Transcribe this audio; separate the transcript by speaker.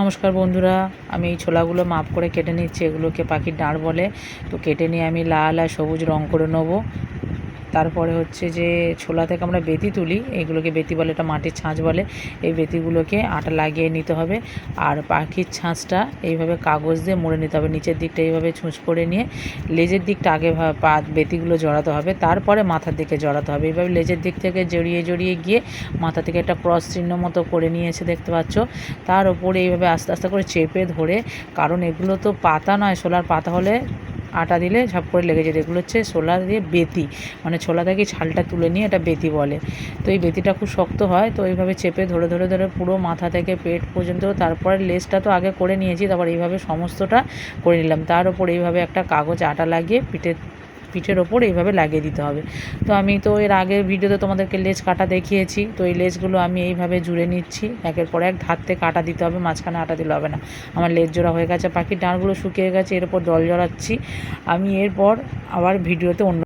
Speaker 1: নমস্কার বন্ধুরা, আমি এই ছোলাগুলো মাপ করে কেটে নিচ্ছি, এগুলোকে পাখির ডাঁড় বলে। তো কেটে নিয়ে আমি লাল আর সবুজ রং করে নেব। তারপরে হচ্ছে যে ছোলা থেকে আমরা বেতি তুলি, এগুলোকে বেতি বলে, এটা মাটির ছাঁচ বলে, এই বেতিগুলোকে আটা লাগিয়ে নিতে হবে। আর পাখির ছাঁচটা এইভাবে কাগজ দিয়ে মুড়ে নিতে হবে, নিচের দিকটা এইভাবে ছুঁচ করে নিয়ে লেজের দিকটা আগে পা বেতিগুলো জড়াতে হবে, তারপরে মাথার দিকে জড়াতে হবে। এইভাবে লেজের দিক থেকে জড়িয়ে জড়িয়ে গিয়ে মাথা থেকে একটা ক্রস চিহ্ন মতো করে নিয়েছে, দেখতে পাচ্ছ? তার উপরে এইভাবে আস্তে আস্তে করে চেপে ধরে, কারণ এগুলো তো পাতা নয়, সোলার পাতা হলে আটা দিলে ঝাপ করে লেগে যেত এগুলো হচ্ছে ছোলা দিয়ে বেতি মানে ছোলা থেকে ছালটা তুলে নিয়ে এটা বেতি বলে। তো এই বেতিটা খুব শক্ত হয়, তো এইভাবে চেপে ধরে ধরে ধরে পুরো মাথা থেকে পেট পর্যন্ত, তারপরে লেসটা তো আগে করে নিয়েছি, তারপর এইভাবে সমস্তটা করে নিলাম। তার উপর এইভাবে একটা কাগজ আটা লাগিয়ে পিঠে পিঠের ওপর এইভাবে লাগিয়ে দিতে হবে। তো আমি তো এর আগের ভিডিওতে তোমাদেরকে লেজ কাটা দেখিয়েছি। তো এই লেজগুলো আমি এইভাবে জুড়ে নিচ্ছি। একের পর এক ধাততে কাটা দিতে হবে, মাঝখানে আটা দিলে হবে না। আমার লেজ জোড়া হয়ে গেছে, পাখির ডাঁড়গুলো শুকিয়ে গেছে, এর উপর জল জড়াচ্ছি আমি এরপর আবার ভিডিওতে অন্য